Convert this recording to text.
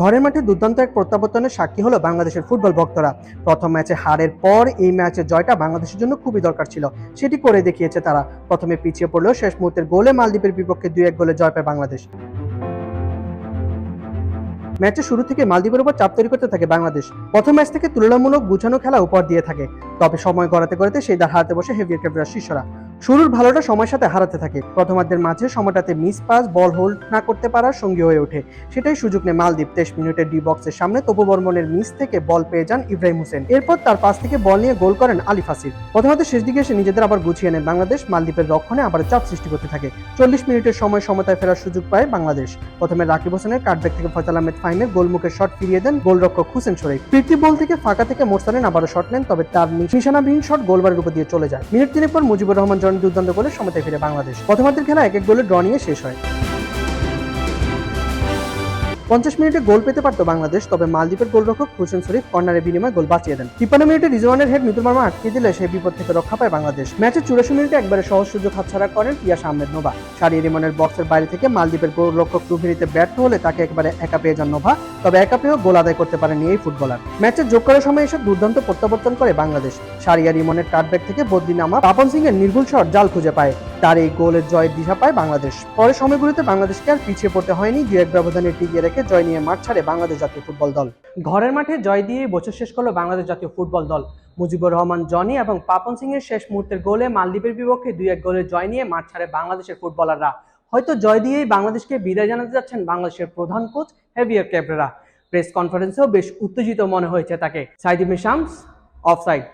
ঘরের মাঠে দুর্দান্ত এক প্রত্যাবর্তনের সাক্ষী হলো বাংলাদেশের ফুটবল ভক্তরা। প্রথম ম্যাচে হারের পর এই ম্যাচে জয়টা বাংলাদেশের জন্য খুবই দরকার ছিল। সেটি করে দেখিয়েছে তারা। প্রথমে পিছিয়ে পড়লেও শেষ মুহূর্তের গোলে মালদ্বীপের বিপক্ষে দুই এক গোলে জয় পায় বাংলাদেশ। ম্যাচের শুরু থেকে মালদ্বীপের উপর চাপ তৈরি করতে থাকে বাংলাদেশ। প্রথম ম্যাচ থেকে তুলনামূলক গুছানো খেলা উপহার দিয়ে থাকে। তবে সময় গড়াতে গড়াতে সেই দ্বার হারাতে বসে হেভিয়ার ক্যাবরার শিষ্যরা। শুরুর ভালোটা সময়ের সাথে হারাতে থাকে। প্রথমার্ধের মাঝে সময়টাতে মিস পাস বল হোল্ড না করতে পারার সঙ্গী হয়ে ওঠে। সেটাই সুযোগ নেয় মালদ্বীপ। তেইশ মিনিটের ডি বক্সের সামনে তবু বর্মনের মিস থেকে বল পেয়ে যান ইব্রাহিম হোসেন। এরপর তার পাস থেকে বল নিয়ে গোল করেন আলী ফাসির প্রথমত শেষ দিকে এসে নিজেদের আবার গুছিয়ে নেয় বাংলাদেশ। মালদ্বীপের রক্ষণে আবার চাপ সৃষ্টি করতে থাকে। চল্লিশ মিনিটের সময় সমতায় ফেরার সুযোগ পায় বাংলাদেশ। প্রথমে রাকিব হোসেনের কাটব্যাক থেকে ফয়সাল আহমেদ ফাহিমের গোলমুখে শট ফিরিয়ে দেন গোলরক্ষক হুসেন শরীফ। ফিরতি বল থেকে ফাঁকা থেকে মোরসালিন আবারও শট নেন, তবে তার নিশানাবিহীন শট গোলবারের উপর দিয়ে চলে যায়। মিনিট তিনের পর মুজিবুর রহমান দুর্দান্ত গোলে সমতায় ফিরে বাংলাদেশ। প্রথমার্ধের খেলা এক এক গোলে ড্র নিয়ে শেষ হয়। পঞ্চাশ মিনিটে গোল পেতে পারতো বাংলাদেশ, তবে মালদ্বীপের গোলরক্ষক হোসেন শরীফ কর্নারের বিনিময়ে গোল বাঁচিয়ে দেন। তিপ্পান্ন মিনিটে রিজওয়ানের হেড মিতুল মার্মা আটকে দিলে সেই বিপদ থেকে রক্ষা পায় বাংলাদেশ। ম্যাচের চুরাশি মিনিটে একবারে সহজ সুযোগ হাতছাড়া করেন পিয়াস আহমেদ নোভা। সারি রিমনের বক্সের বাইরে থেকে মালদ্বীপের গোলরক্ষক টুভিনিতে ব্যর্থ হলে তাকে একেবারে একা পেয়ে যান নোভা, তবে একা পেয়েও গোল আদায় করতে পারেনি এই ফুটবলার। ম্যাচের যোগ করার সময় এসে দুর্দান্ত প্রত্যাবর্তন করে বাংলাদেশ। সারিয়া রিমনের কাটব্যাক থেকে বদলি নামা পাপন সিং এর নির্ভুল শট জাল খুঁজে পায়। তার এই গোলের জয়ের দিশা পায় বাংলাদেশ। পরে সময়গুলোতে বাংলাদেশকে আর পিছিয়ে পড়তে হয়নি দু এক ব্যবধানে টিকিয়ে রেখে জয় নিয়ে মাঠ ছাড়ে বাংলাদেশ জাতীয় ফুটবল দল। ঘরের মাঠে জয় দিয়ে বছর শেষ করল বাংলাদেশ জাতীয় ফুটবল দল। মুজিবুর রহমান, জনি এবং পাপন সিং এর শেষ মুহূর্তের গোলে মালদ্বীপের বিপক্ষে দুই এক গোলে জয় নিয়ে মাঠ ছাড়ে বাংলাদেশের ফুটবলাররা। হয়তো জয় দিয়েই বাংলাদেশকে বিদায় জানাতে যাচ্ছেন বাংলাদেশের প্রধান কোচ হেভিয়ার ক্যাবরেরা। প্রেস কনফারেন্সেও বেশ উত্তেজিত মনে হয়েছে তাকে। সাইদিম শামস অফসাইড।